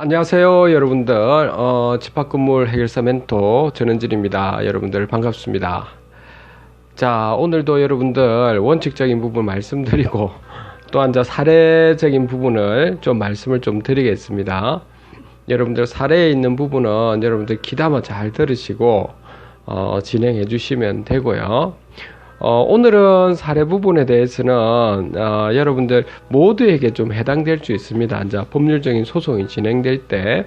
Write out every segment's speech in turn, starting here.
안녕하세요 여러분들. 어, 집합건물 해결사 멘토 전은질입니다. 여러분들 반갑습니다. 자 오늘도 여러분들 원칙적인 부분 말씀드리고 또한 자 사례적인 부분을 좀 말씀을 좀 드리겠습니다. 여러분들 사례에 있는 부분은 여러분들 귀담아 잘 들으시고 어, 진행해 주시면 되고요 어, 오늘은 사례 부분에 대해서는 어, 여러분들 모두에게 좀 해당될 수 있습니다. 이제 법률적인 소송이 진행될 때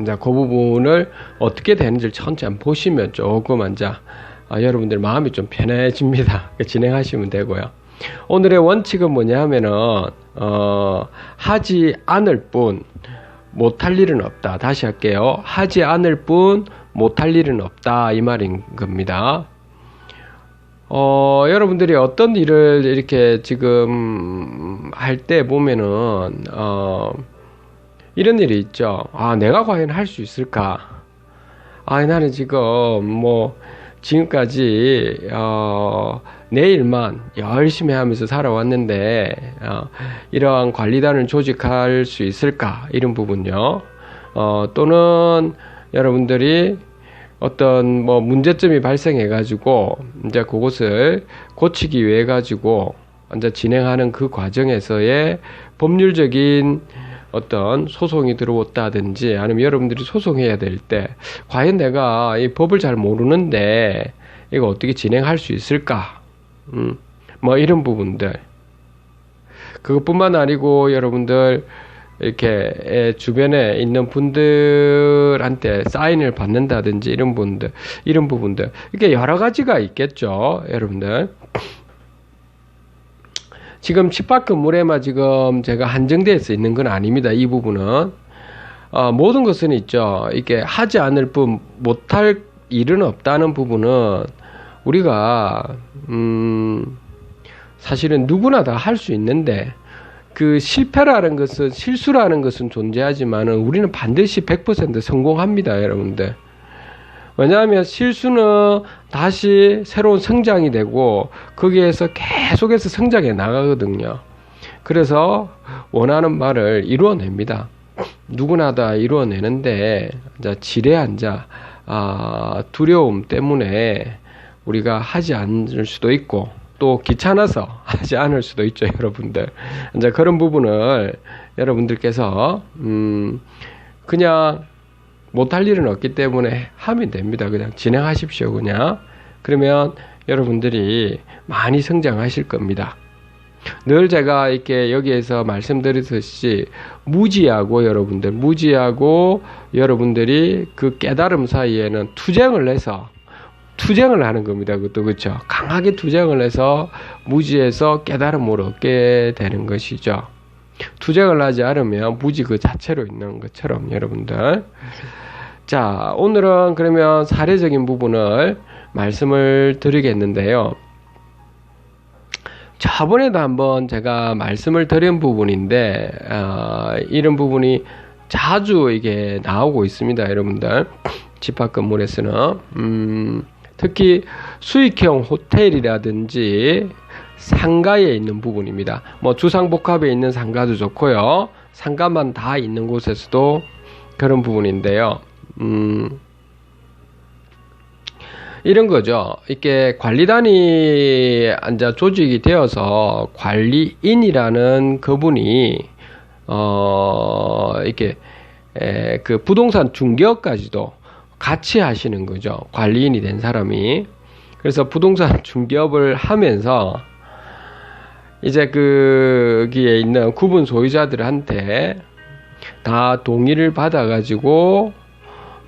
이제 그 부분을 어떻게 되는지를 천천히 보시면 조금 이제 어, 여러분들 마음이 좀 편해집니다. 진행하시면 되고요. 오늘의 원칙은 뭐냐 하면은 어, 하지 않을 뿐 못할 일은 없다. 다시 할게요. 하지 않을 뿐 못할 일은 없다 이 말인 겁니다. 어, 여러분들이 어떤 일을 이렇게 지금 할 때 보면은, 어, 이런 일이 있죠. 아, 내가 과연 할 수 있을까? 아, 나는 지금 뭐, 지금까지, 어, 내 일만 열심히 하면서 살아왔는데, 어, 이러한 관리단을 조직할 수 있을까? 이런 부분요. 어, 또는 여러분들이 어떤 뭐 문제점이 발생해 가지고 이제 그것을 고치기 위해 가지고 이제 진행하는 그 과정에서의 법률적인 어떤 소송이 들어왔다든지 아니면 여러분들이 소송해야 될 때 과연 내가 이 법을 잘 모르는데 이거 어떻게 진행할 수 있을까? 음, 뭐 이런 부분들. 그것뿐만 아니고 여러분들 이렇게 주변에 있는 분들한테 사인을 받는다든지 이런 분들, 이런 부분들. 이게 여러 가지가 있겠죠, 여러분들. 지금 집합 건물에만 지금 제가 한정되어 있는 건 아닙니다. 이 부분은. 어, 모든 것은 있죠. 이게 하지 않을 뿐 못할 일은 없다는 부분은 우리가, 음, 사실은 누구나 다 할 수 있는데, 그 실패라는 것은 실수라는 것은 존재하지만은 우리는 반드시 100% 성공합니다, 여러분들. 왜냐하면 실수는 다시 새로운 성장이 되고 거기에서 계속해서 성장해 나가거든요. 그래서 원하는 말을 이루어냅니다. 누구나 다 이루어내는데 이제 지레 앉아 아, 두려움 때문에 우리가 하지 않을 수도 있고 또 귀찮아서 하지 않을 수도 있죠, 여러분들. 이제 그런 부분을 여러분들께서, 음, 그냥 못할 일은 없기 때문에 하면 됩니다. 그냥 진행하십시오, 그냥. 그러면 여러분들이 많이 성장하실 겁니다. 늘 제가 이렇게 여기에서 말씀드렸듯이 무지하고 여러분들, 무지하고 여러분들이 그 깨달음 사이에는 투쟁을 해서 투쟁을 하는 겁니다. 그것도 그렇죠. 강하게 투쟁을 해서 무지에서 깨달음을 얻게 되는 것이죠. 투쟁을 하지 않으면 무지 그 자체로 있는 것처럼 여러분들. 자, 오늘은 그러면 사례적인 부분을 말씀을 드리겠는데요. 저번에도 한번 제가 말씀을 드린 부분인데, 어, 이런 부분이 자주 이게 나오고 있습니다, 여러분들. 집합 건물에서는. 음, 특히 수익형 호텔이라든지 상가에 있는 부분입니다. 뭐 주상복합에 있는 상가도 좋고요. 상가만 다 있는 곳에서도 그런 부분인데요. 음, 이런 거죠. 이렇게 관리단이 앉아 조직이 되어서 관리인이라는 그분이 어 이렇게 에, 그 부동산 중개업까지도 같이 하시는 거죠. 관리인이 된 사람이. 그래서 부동산 중개업을 하면서 이제 그, 거기에 있는 구분 소유자들한테 다 동의를 받아가지고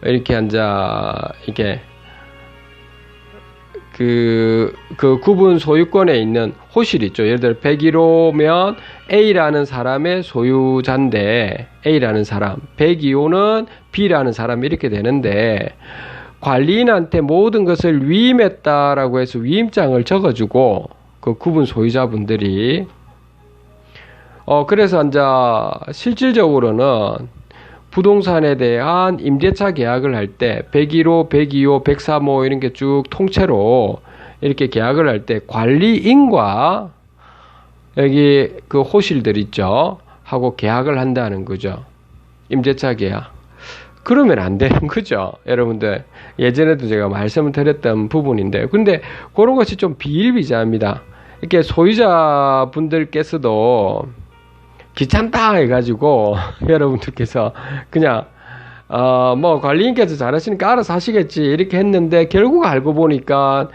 이렇게 앉아, 이게 그, 그 구분 소유권에 있는 호실 있죠. 예를 들어 101호면 A라는 사람의 소유자인데 A라는 사람, 102호는 B라는 사람 이렇게 되는데 관리인한테 모든 것을 위임했다라고 해서 위임장을 적어주고 그 구분 소유자분들이 어 그래서 이제 실질적으로는 부동산에 대한 임대차 계약을 할 때 101호, 102호, 103호 이런 게 쭉 통째로 이렇게 계약을 할 때 관리인과 여기 그 호실들 있죠. 하고 계약을 한다는 거죠. 임대차 계약. 그러면 안 되는 거죠. 여러분들. 예전에도 제가 말씀을 드렸던 부분인데. 근데 그런 것이 좀 비일비재합니다. 이렇게 소유자분들께서도 귀찮다 해가지고 여러분들께서 그냥 어, 뭐 관리인께서 잘하시니까 알아서 하시겠지 이렇게 했는데 결국 알고 보니까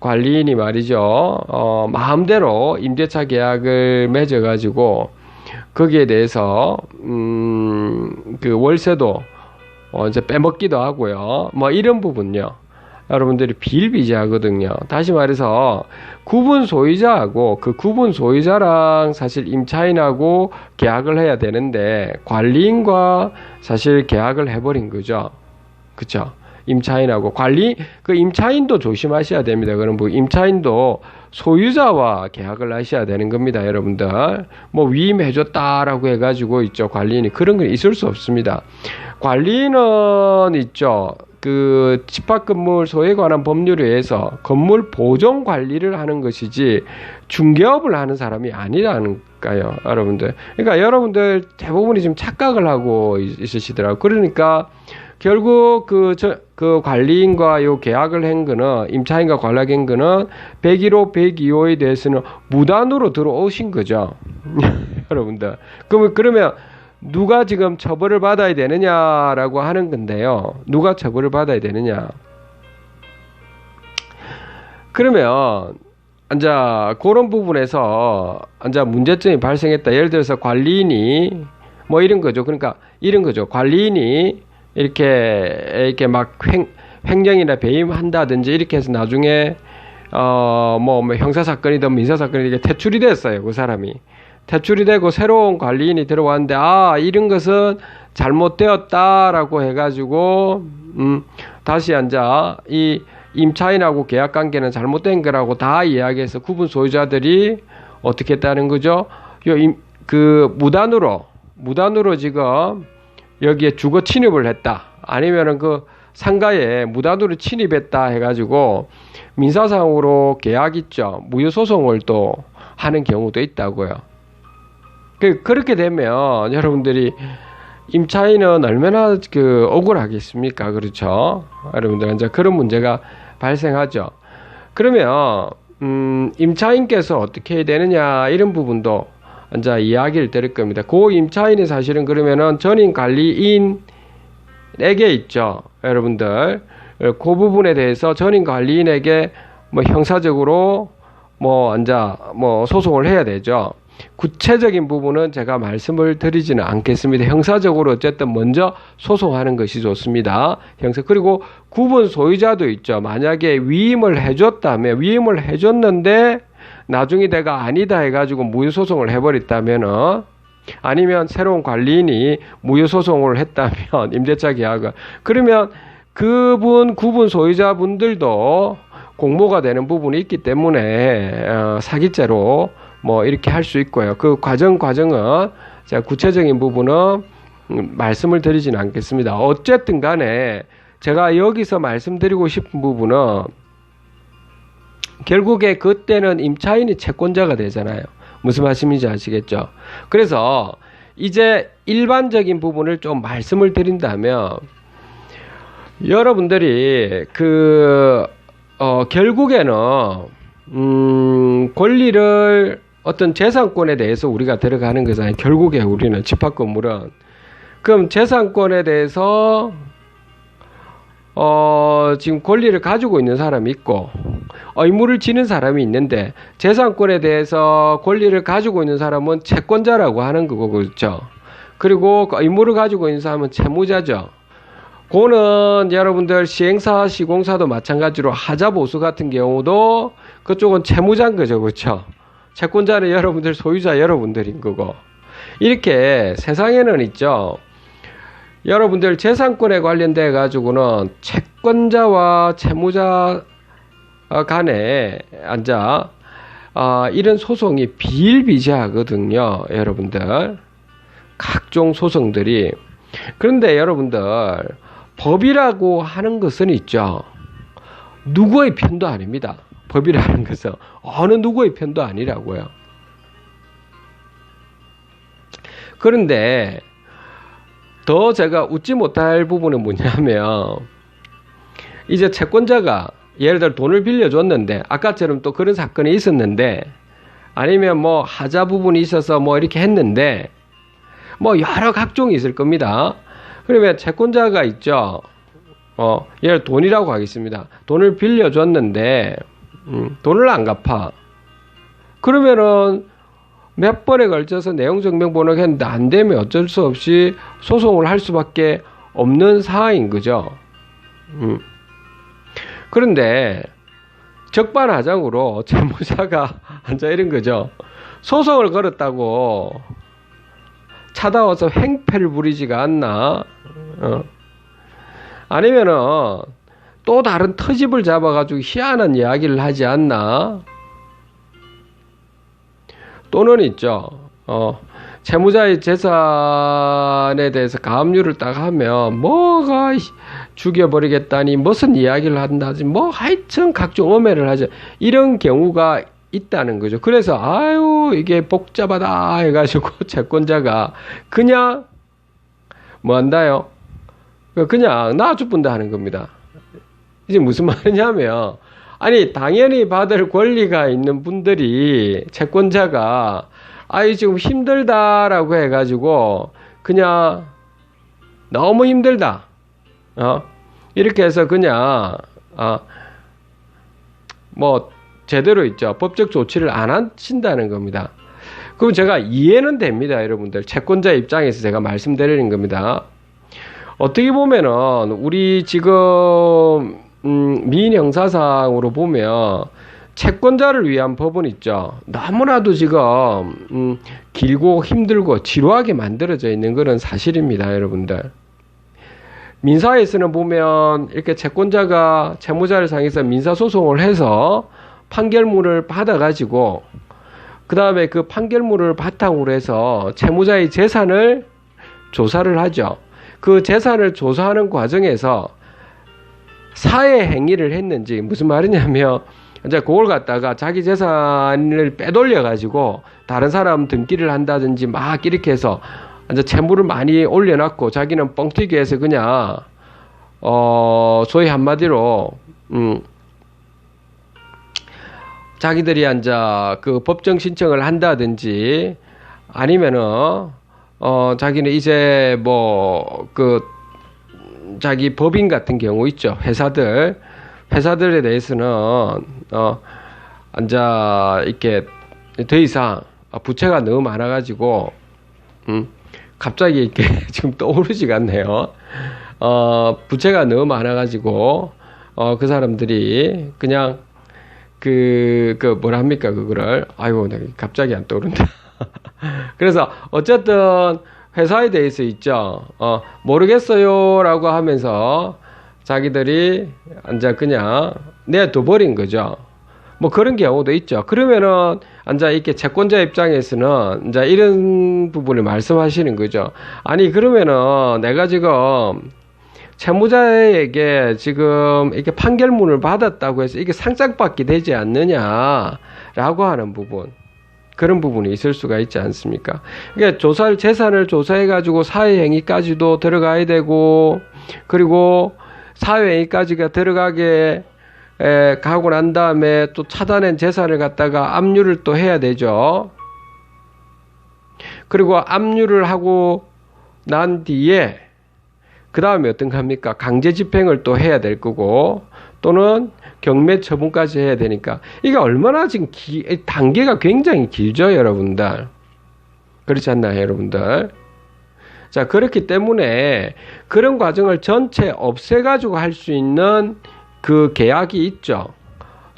관리인이 말이죠. 어, 마음대로 임대차 계약을 맺어가지고 거기에 대해서 음그 월세도 어, 이제 빼먹기도 하고요. 뭐 이런 부분요 여러분들이 비일비재하거든요. 다시 말해서 구분 소유자하고 그 구분 소유자랑 사실 임차인하고 계약을 해야 되는데 관리인과 사실 계약을 해버린 거죠. 그쵸? 임차인하고 관리 그 임차인도 조심하셔야 됩니다. 그럼 뭐 임차인도 소유자와 계약을 하셔야 되는 겁니다, 여러분들. 뭐 위임해줬다라고 해가지고 있죠 관리인이 그런 건 있을 수 없습니다. 관리인은 있죠. 그 집합 건물 소에 관한 법률에 의해서 건물 보존 관리를 하는 것이지 중개업을 하는 사람이 아니라는가요, 여러분들. 그러니까 여러분들 대부분이 지금 착각을 하고 있으시더라고요. 그러니까 결국 그, 저, 그 관리인과 요 계약을 한 거는, 임차인과 관리한 거는 101호, 102호에 대해서는 무단으로 들어오신 거죠. 여러분들. 그러면, 그러면 누가 지금 처벌을 받아야 되느냐라고 하는 건데요. 누가 처벌을 받아야 되느냐. 그러면 이제 그런 부분에서 이제 문제점이 발생했다. 예를 들어서 관리인이 뭐 이런 거죠. 그러니까 이런 거죠. 관리인이 이렇게 이렇게 막 횡, 횡령이나 배임한다든지 이렇게 해서 나중에 어뭐 뭐 형사 사건이든 민사 사건이 이게 퇴출이 됐어요. 그 사람이. 퇴출이 되고 새로운 관리인이 들어왔는데 아 이런 것은 잘못되었다라고 해가지고 음 다시 앉아 이 임차인하고 계약 관계는 잘못된 거라고 다 이야기해서 구분 소유자들이 어떻게 했다는 거죠? 요그 무단으로 무단으로 지금 여기에 주거 침입을 했다 아니면은 그 상가에 무단으로 침입했다 해가지고 민사상으로 계약 있죠 무효 소송을 또 하는 경우도 있다고요. 그, 그렇게 되면 여러분들이 임차인은 얼마나 그 억울하겠습니까? 그렇죠? 여러분들 이제 그런 문제가 발생하죠. 그러면 음, 임차인께서 어떻게 해야 되느냐 이런 부분도 이제 이야기를 드릴 겁니다. 그 임차인이 사실은 그러면은 전임 관리인에게 있죠. 여러분들 그 부분에 대해서 전임 관리인에게 뭐 형사적으로 뭐 이제 뭐 소송을 해야 되죠. 구체적인 부분은 제가 말씀을 드리지는 않겠습니다. 형사적으로 어쨌든 먼저 소송하는 것이 좋습니다. 형사 그리고 구분 소유자도 있죠. 만약에 위임을 해줬다면 위임을 해줬는데 나중에 내가 아니다 해가지고 무효 소송을 해버렸다면은 아니면 새로운 관리인이 무효 소송을 했다면 임대차 계약을 그러면 그분 구분 소유자분들도 공모가 되는 부분이 있기 때문에 어, 사기죄로 뭐 이렇게 할 수 있고요. 그 과정 과정은 제가 구체적인 부분은 음, 말씀을 드리지는 않겠습니다. 어쨌든 간에 제가 여기서 말씀드리고 싶은 부분은 결국에 그때는 임차인이 채권자가 되잖아요. 무슨 말씀인지 아시겠죠? 그래서 이제 일반적인 부분을 좀 말씀을 드린다면 여러분들이 그 어, 결국에는 음, 권리를 어떤 재산권에 대해서 우리가 들어가는 거잖아요. 결국에 우리는 집합 건물은 그럼 재산권에 대해서 어, 지금 권리를 가지고 있는 사람이 있고 의무를 지는 사람이 있는데 재산권에 대해서 권리를 가지고 있는 사람은 채권자라고 하는 거고 그렇죠. 그리고 그 의무를 가지고 있는 사람은 채무자죠. 그는 여러분들 시행사 시공사도 마찬가지로 하자 보수 같은 경우도 그쪽은 채무자인 거죠. 그렇죠. 채권자는 여러분들 소유자 여러분들인 거고 이렇게 세상에는 있죠. 여러분들 재산권에 관련돼 가지고는 채권자와 채무자 간에 앉아 아, 이런 소송이 비일비재하거든요, 여러분들. 각종 소송들이. 그런데 여러분들, 법이라고 하는 것은 있죠. 누구의 편도 아닙니다. 법이라는 것은 어느 누구의 편도 아니라고요. 그런데 더 제가 웃지 못할 부분은 뭐냐면 이제 채권자가 예를 들어 돈을 빌려줬는데 아까처럼 또 그런 사건이 있었는데 아니면 뭐 하자 부분이 있어서 뭐 이렇게 했는데 뭐 여러 각종이 있을 겁니다. 그러면 채권자가 있죠. 어, 예를 돈이라고 하겠습니다. 돈을 빌려줬는데 음, 돈을 안 갚아. 그러면은 몇 번에 걸쳐서 내용 증명 번호가 했는데 안 되면 어쩔 수 없이 소송을 할 수밖에 없는 상황인 거죠. 음. 그런데 적반하장으로 채무자가 앉아 이런 거죠. 소송을 걸었다고 찾아와서 행패를 부리지가 않나? 어. 아니면은 또 다른 터집을 잡아가지고 희한한 이야기를 하지 않나? 또는 있죠. 어, 채무자의 재산에 대해서 가압류를 딱 하면 뭐가 죽여버리겠다니 무슨 이야기를 한다지 뭐 하여튼 각종 오해를 하죠. 이런 경우가 있다는 거죠. 그래서 아유 이게 복잡하다 해가지고 채권자가 그냥 뭐 한다요? 그냥 놔주분다 하는 겁니다. 이제 무슨 말이냐면 아니 당연히 받을 권리가 있는 분들이 채권자가 아이 지금 힘들다라고 해가지고 그냥 너무 힘들다 어 이렇게 해서 그냥 어뭐 제대로 있죠 법적 조치를 안 하신다는 겁니다. 그럼 제가 이해는 됩니다, 여러분들. 채권자 입장에서 제가 말씀드리는 겁니다. 어떻게 보면은 우리 지금 음, 민형사상으로 보면 채권자를 위한 법은 있죠. 너무나도 지금 음, 길고 힘들고 지루하게 만들어져 있는 그런 사실입니다, 여러분들. 민사에서는 보면 이렇게 채권자가 채무자를 상해서 민사 소송을 해서 판결문을 받아 가지고 그 다음에 그 판결문을 바탕으로 해서 채무자의 재산을 조사를 하죠. 그 재산을 조사하는 과정에서 사회 행위를 했는지 무슨 말이냐면 이제 그걸 갖다가 자기 재산을 빼돌려 가지고 다른 사람 등기를 한다든지 막 이렇게 해서 이제 채무를 많이 올려놨고 자기는 뻥튀기해서 그냥 어 소위 한마디로 음 자기들이 앉아 그 법정 신청을 한다든지 아니면은 어 자기는 이제 뭐그 자기 법인 같은 경우 있죠. 회사들 회사들에 대해서는 어 앉아 이렇게 더 이상 부채가 너무 많아가지고 음 갑자기 이렇게 지금 떠오르지가 않네요. 어 부채가 너무 많아가지고 어 그 사람들이 그냥 그, 그, 뭐라 합니까, 그거를. 아이고, 갑자기 안 떠오른다. 그래서, 어쨌든, 회사에 대해서 있죠. 어, 모르겠어요라고 하면서 자기들이 앉아 그냥 내둬버린 거죠. 뭐 그런 경우도 있죠. 그러면은 앉아 이렇게 채권자 입장에서는 이제 이런 부분을 말씀하시는 거죠. 아니 그러면은 내가 지금 채무자에게 지금 이렇게 판결문을 받았다고 해서 이게 상장받게 되지 않느냐라고 하는 부분. 그런 부분이 있을 수가 있지 않습니까? 그러니까 조사를 재산을 조사해 가지고 사회 행위까지도 들어가야 되고 그리고 사회 행위까지가 들어가게 에, 가고 난 다음에 또 차단한 재산을 갖다가 압류를 또 해야 되죠. 그리고 압류를 하고 난 뒤에 그 다음에 어떤 겁니까? 강제 집행을 또 해야 될 거고 또는 경매 처분까지 해야 되니까 이게 얼마나 지금 기, 단계가 굉장히 길죠, 여러분들. 그렇지 않나요, 여러분들? 자, 그렇기 때문에 그런 과정을 전체 없애가지고 할 수 있는 그 계약이 있죠.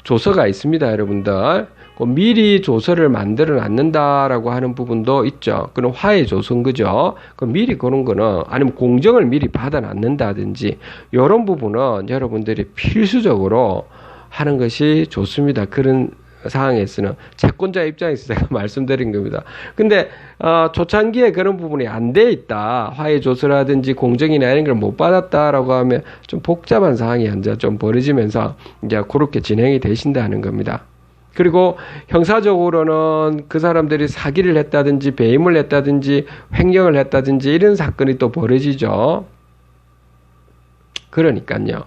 조서가 있습니다, 여러분들. 그 미리 조서를 만들어 놨는다라고 하는 부분도 있죠. 그런 화해 조서인 거죠. 그 미리 그런 거는 아니면 공정을 미리 받아 놨는다든지 이런 부분은 여러분들이 필수적으로 하는 것이 좋습니다. 그런 상황에서는 채권자 입장에서 제가 말씀드린 겁니다. 근데 어, 초창기에 그런 부분이 안 돼 있다. 화해 조서라든지 공정이나 이런 걸 못 받았다라고 하면 좀 복잡한 상황이 이제 좀 벌어지면서 이제 그렇게 진행이 되신다는 겁니다. 그리고 형사적으로는 그 사람들이 사기를 했다든지 배임을 했다든지 횡령을 했다든지 이런 사건이 또 벌어지죠. 그러니까요.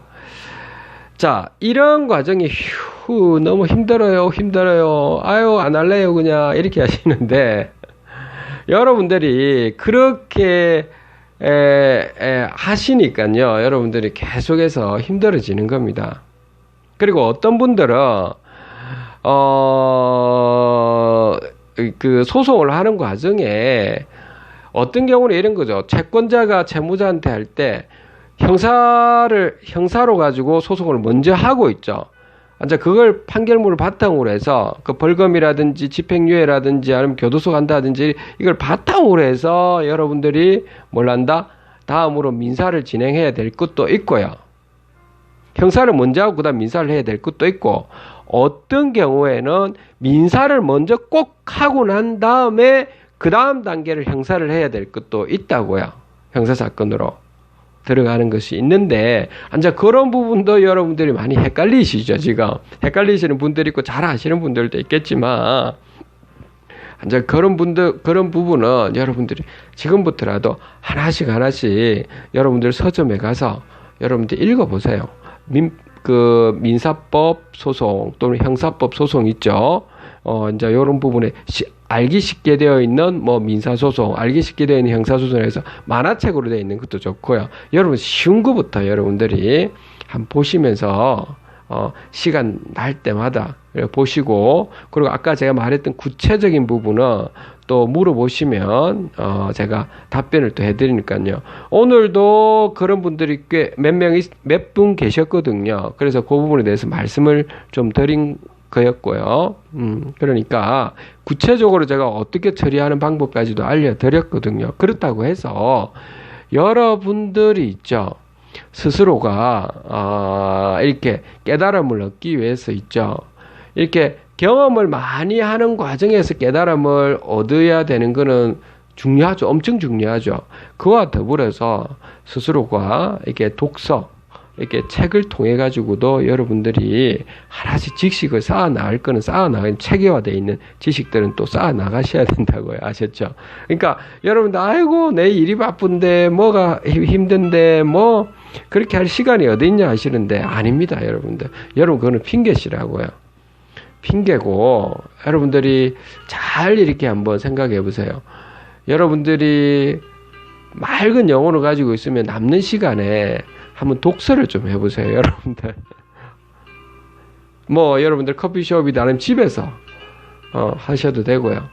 자, 이런 과정이 휴, 너무 힘들어요, 힘들어요. 아유, 안 할래요, 그냥. 이렇게 하시는데, 여러분들이 그렇게 에, 에, 하시니까요. 여러분들이 계속해서 힘들어지는 겁니다. 그리고 어떤 분들은 어, 그 소송을 하는 과정에 어떤 경우는 이런 거죠. 채권자가 채무자한테 할 때 형사를 형사로 가지고 소송을 먼저 하고 있죠. 이제 그걸 판결문을 바탕으로 해서 그 벌금이라든지 집행유예라든지 아니면 교도소 간다든지 이걸 바탕으로 해서 여러분들이 뭘 한다? 다음으로 민사를 진행해야 될 것도 있고요. 형사를 먼저 하고 그다음 민사를 해야 될 것도 있고 어떤 경우에는 민사를 먼저 꼭 하고 난 다음에 그 다음 단계를 형사를 해야 될 것도 있다고요. 형사 사건으로 들어가는 것이 있는데, 이제 그런 부분도 여러분들이 많이 헷갈리시죠, 지금. 헷갈리시는 분들이 있고 잘 아시는 분들도 있겠지만, 이제 그런 분들, 그런 부분은 여러분들이 지금부터라도 하나씩 하나씩 여러분들 서점에 가서 여러분들 읽어보세요. 민, 그 민사법 소송 또는 형사법 소송 있죠. 어, 이제 이런 부분에 시, 알기 쉽게 되어 있는 뭐 민사소송, 알기 쉽게 되어 있는 형사소송에서 만화책으로 되어 있는 것도 좋고요. 여러분 쉬운 것부터 여러분들이 한번 보시면서 어, 시간 날 때마다 보시고 그리고 아까 제가 말했던 구체적인 부분은 또 물어보시면 어 제가 답변을 또 해드리니까요. 오늘도 그런 분들이 꽤 몇 명이 몇 분 계셨거든요. 그래서 그 부분에 대해서 말씀을 좀 드린 거였고요. 음, 그러니까 구체적으로 제가 어떻게 처리하는 방법까지도 알려드렸거든요. 그렇다고 해서 여러분들이 있죠. 스스로가 어, 이렇게 깨달음을 얻기 위해서 있죠. 이렇게 경험을 많이 하는 과정에서 깨달음을 얻어야 되는 것은 중요하죠. 엄청 중요하죠. 그와 더불어서 스스로가 이렇게 독서, 이렇게 책을 통해 가지고도 여러분들이 하나씩 지식을 쌓아 나갈 거는 쌓아 나가 체계화되어 있는 지식들은 또 쌓아 나가셔야 된다고요. 아셨죠? 그러니까 여러분들 아이고 내 일이 바쁜데 뭐가 힘든데 뭐 그렇게 할 시간이 어디 있냐 하시는데 아닙니다, 여러분들. 여러분 그거는 핑계시라고요. 핑계고 여러분들이 잘 이렇게 한번 생각해 보세요. 여러분들이 맑은 영혼을 가지고 있으면 남는 시간에 한번 독서를 좀 해보세요, 여러분들. 뭐 여러분들 커피숍이나 아니면 집에서 어, 하셔도 되고요.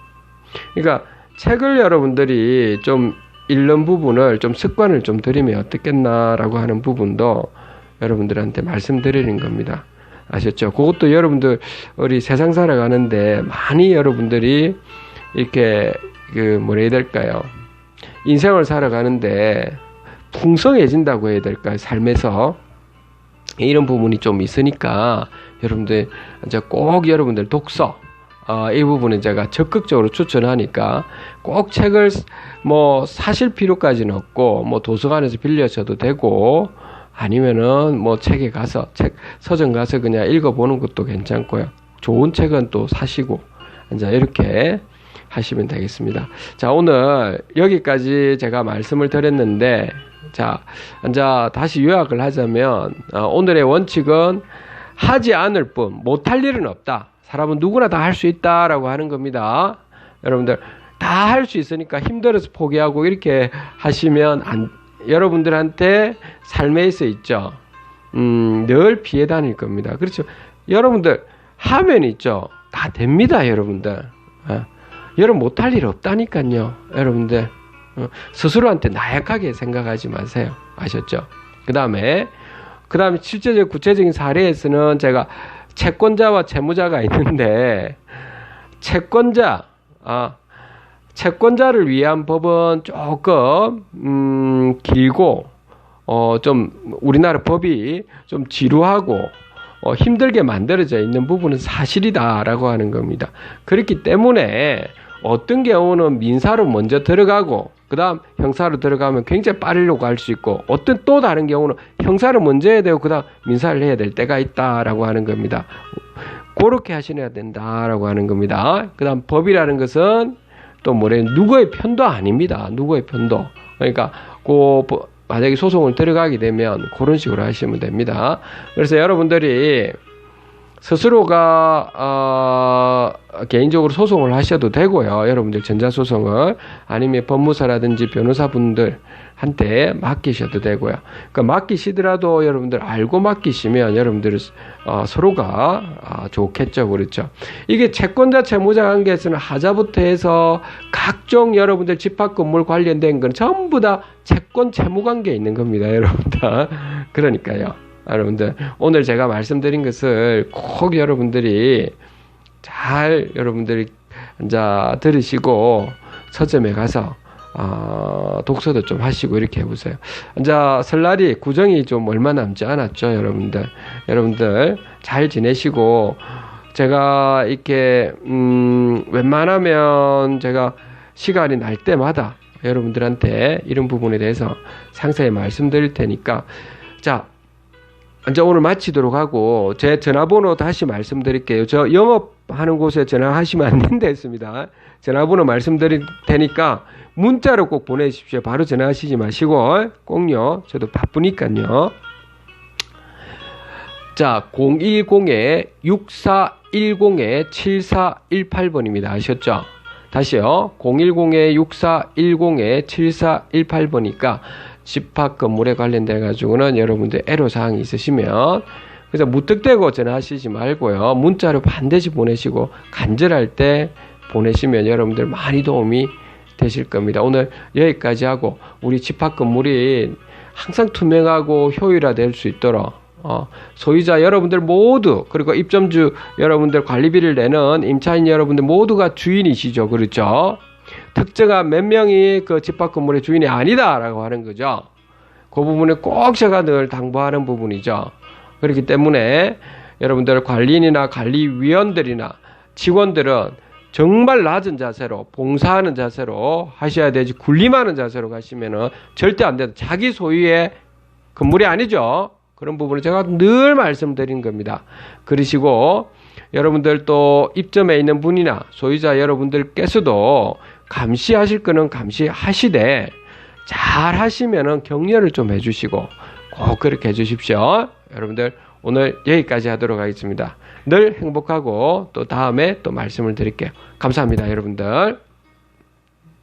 그러니까 책을 여러분들이 좀 읽는 부분을 좀 습관을 좀 들이면 어떻겠나라고 하는 부분도 여러분들한테 말씀드리는 겁니다. 아셨죠? 그것도 여러분들 우리 세상 살아가는데 많이 여러분들이 이렇게 그 뭐라 해야 될까요? 인생을 살아가는데 풍성해진다고 해야 될까요? 삶에서 이런 부분이 좀 있으니까 여러분들 이제 꼭 여러분들 독서 어, 이 부분은 제가 적극적으로 추천하니까 꼭 책을 뭐 사실 필요까지는 없고 뭐 도서관에서 빌려셔도 되고 아니면은 뭐 책에 가서 책 서점 가서 그냥 읽어보는 것도 괜찮고요. 좋은 책은 또 사시고 이제 이렇게 하시면 되겠습니다. 자 오늘 여기까지 제가 말씀을 드렸는데 자 이제 다시 요약을 하자면 어, 오늘의 원칙은 하지 않을 뿐 못할 일은 없다. 사람은 누구나 다 할 수 있다라고 하는 겁니다. 여러분들 다 할 수 있으니까 힘들어서 포기하고 이렇게 하시면 안, 여러분들한테 삶에 있어 있죠. 음, 늘 피해 다닐 겁니다. 그렇죠. 여러분들 하면 있죠. 다 됩니다, 여러분들. 어. 여러분 못할 일 없다니까요. 여러분들 어. 스스로한테 나약하게 생각하지 마세요. 아셨죠? 그 다음에 그 다음에 실제적 구체적인 사례에서는 제가 채권자와 채무자가 있는데 채권자 아 채권자를 위한 법은 조금 음, 길고 어, 좀 우리나라 법이 좀 지루하고 어, 힘들게 만들어져 있는 부분은 사실이다라고 하는 겁니다. 그렇기 때문에 어떤 경우는 민사로 먼저 들어가고 그다음 형사로 들어가면 굉장히 빠르려고 할 수 있고 어떤 또 다른 경우는 형사를 먼저 해야 되고 그다음 민사를 해야 될 때가 있다라고 하는 겁니다. 그렇게 하셔야 된다라고 하는 겁니다. 그 다음 법이라는 것은 또 뭐래 누구의 편도 아닙니다. 누구의 편도. 그러니까 그 법- 만약에 소송을 들어가게 되면 그런 식으로 하시면 됩니다. 그래서 여러분들이 스스로가 어, 개인적으로 소송을 하셔도 되고요. 여러분들 전자소송을 아니면 법무사라든지 변호사분들 한테 맡기셔도 되고요. 그러니까 맡기시더라도 여러분들 알고 맡기시면 여러분들 어, 서로가 아, 좋겠죠, 그렇죠. 이게 채권자 채무자 관계에서는 하자부터 해서 각종 여러분들 집합 건물 관련된 건 전부 다 채권 채무 관계에 있는 겁니다, 여러분들. 그러니까요. 여러분들 오늘 제가 말씀드린 것을 꼭 여러분들이 잘 여러분들이 이제 들으시고 서점에 가서 어, 독서도 좀 하시고 이렇게 해보세요. 이제 설날이 구정이 좀 얼마 남지 않았죠, 여러분들. 여러분들 잘 지내시고 제가 이렇게 음, 웬만하면 제가 시간이 날 때마다 여러분들한테 이런 부분에 대해서 상세히 말씀드릴 테니까 자 이제 오늘 마치도록 하고 제 전화번호 다시 말씀드릴게요. 저 영업하는 곳에 전화하시면 안 된다 했습니다. 전화번호 말씀드릴 테니까 문자로 꼭 보내주십시오. 바로 전화하시지 마시고 꼭요. 저도 바쁘니까요. 자, 010에 6410에 7418번입니다. 아셨죠? 다시요. 010에 6410에 7418번이니까 집합 건물에 관련돼 가지고는 여러분들 애로 사항이 있으시면 그래서 무턱대고 전화하시지 말고요. 문자로 반드시 보내시고 간절할 때 보내시면 여러분들 많이 도움이 되실 겁니다. 오늘 여기까지 하고 우리 집합 건물이 항상 투명하고 효율화될 수 있도록 어, 소유자 여러분들 모두 그리고 입점주 여러분들 관리비를 내는 임차인 여러분들 모두가 주인이시죠. 그렇죠? 특정한 몇 명이 그 집합 건물의 주인이 아니다라고 하는 거죠. 그 부분에 꼭 제가 늘 당부하는 부분이죠. 그렇기 때문에 여러분들 관리인이나 관리위원들이나 직원들은 정말 낮은 자세로 봉사하는 자세로 하셔야 되지 군림하는 자세로 가시면은 절대 안 된다. 자기 소유의 건물이 아니죠. 그런 부분을 제가 늘 말씀드린 겁니다. 그러시고 여러분들 또 입점에 있는 분이나 소유자 여러분들께서도 감시하실 거는 감시하시되 잘 하시면은 격려를 좀 해주시고 꼭 그렇게 해주십시오. 여러분들 오늘 여기까지 하도록 하겠습니다. 늘 행복하고 또 다음에 또 말씀을 드릴게요. 감사합니다, 여러분들.